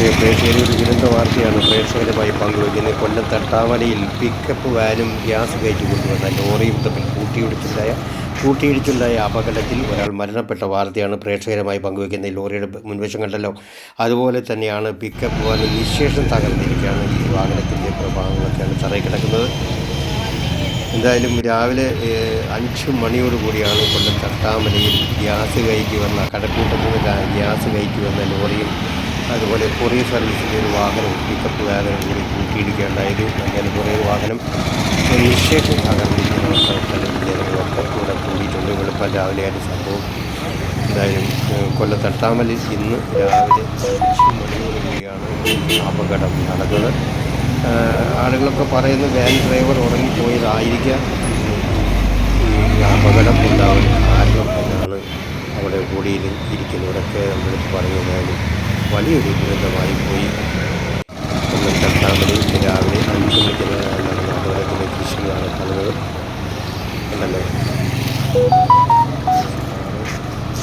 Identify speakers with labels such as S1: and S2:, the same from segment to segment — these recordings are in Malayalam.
S1: ഒരു ദുരന്ത വാർത്തയാണ്. പ്രേക്ഷകരുമായി പങ്കുവയ്ക്കുന്നത് കൊല്ലം തട്ടാമലയിൽ പിക്കപ്പ് വാനും ഗ്യാസ് കയറ്റി കൊണ്ടുവന്ന ലോറിയും തമ്മിൽ കൂട്ടിയിടിച്ചുണ്ടായ കൂട്ടിയിടിച്ചുണ്ടായ അപകടത്തിൽ ഒരാൾ മരണപ്പെട്ട വാർത്തയാണ് പ്രേക്ഷകരുമായി പങ്കുവയ്ക്കുന്നത് ലോറിയുടെ മുൻവശം കണ്ടല്ലോ. അതുപോലെ തന്നെയാണ് പിക്കപ്പ് വാൻ നിശേഷം തകർന്നിരിക്കുകയാണ് ഈ വാഹനത്തിന്റെ ഭാഗങ്ങളൊക്കെയാണ് തറയിൽ കിടക്കുന്നത് എന്തായാലും രാവിലെ അഞ്ച് മണിയോടുകൂടിയാണ് കൊല്ലം തട്ടാമലയിൽ ഗ്യാസ് കയറ്റി വന്ന കടക്കൂട്ടത്തിൽ നിന്ന് ഗ്യാസ് കയറ്റി വന്ന ലോറിയും അതുപോലെ കൊറിയർ സർവീസിന്റെ ഒരു വാഹനം പിക്കപ്പ് വാഹനം കൂടി കൂട്ടിയിടിക്കേണ്ടായത് അങ്ങനെ കൊറിയർ വാഹനം തകർന്നിരിക്കുന്ന അവസ്ഥ ജനങ്ങളൊക്കെ കൂടെ കൂടിയിട്ടുണ്ട്. വെളുപ്പം രാവിലെയായിട്ട് സംഭവം എന്തായാലും കൊല്ലത്ത് കൊല്ലം തട്ടാമലയിൽ ഇന്ന് രാവിലെ അഞ്ച് അപകടം നടന്നത്. ആളുകളൊക്കെ പറയുന്ന വാൻ ഡ്രൈവർ ഉറങ്ങിപ്പോയതായിരിക്കാം. അപകടം ഉണ്ടാവാൻ കാരണം എന്നാണ് അവിടെ കൂടിയിൽ ഇരിക്കുന്നവരൊക്കെ നമ്മളടുത്ത് പറയുന്നതായാലും വലിയൊരു ദുരന്തമായി പോയി. ഇന്ന് രാവിലെ അഞ്ച് മണിക്ക് നടന്ന അപകടത്തിലെ ദൃശ്യങ്ങളാണ് കാണുന്നത് ഉണ്ടല്ലോ?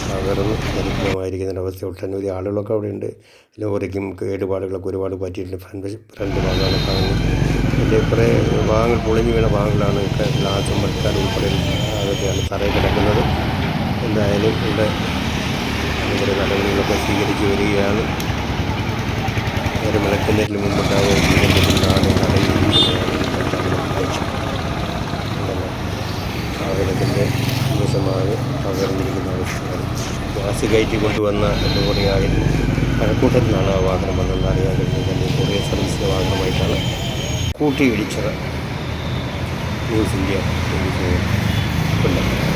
S1: തകർന്ന്. ദരിദ്രമായിരിക്കുന്ന അവസ്ഥ ഒട്ടനവധി ആളുകളൊക്കെ അവിടെ ഉണ്ട് ലോറിക്കും കേടുപാടുകളൊക്കെ ഒരുപാട് പറ്റിയിട്ടുണ്ട്. ഫ്രണ്ട് ഫ്രണ്ട് ഭാഗമാണ് കാണുന്നത് ഇതിന്റെ കുറേ ഭാഗങ്ങൾ പൊളിഞ്ഞു വീണ ഭാഗങ്ങളാണ് ഗ്ലാസും വെക്കാൻ ഉൾപ്പെടെ അതൊക്കെയാണ് തറയിൽ കിടക്കുന്നത്. എന്തായാലും ഇവിടെ ഭയങ്കര നടപടികളൊക്കെ സ്വീകരിച്ച് വരികയാണ്. ഒരു മലക്കുന്നതിന് ഉണ്ടല്ലോ വാഹനത്തിന്റെ ദിവസമായി പകർന്നിരിക്കുന്ന അവസ്ഥയാണ് ഗ്യാസ് കയറ്റി കൊണ്ടുവന്ന ലോറിയായിരുന്നു കഴക്കൂട്ടത്തിൽ നിന്നാണ് ആ വാഹനം വന്നതെന്ന് അറിയാൻ കഴിഞ്ഞത്. കൊറിയർ സർവീസിന്റെ വാഹനമായിട്ടാണ് കൂട്ടിയിടിച്ചത് ന്യൂസ് ഇന്ത്യ. കൊല്ലം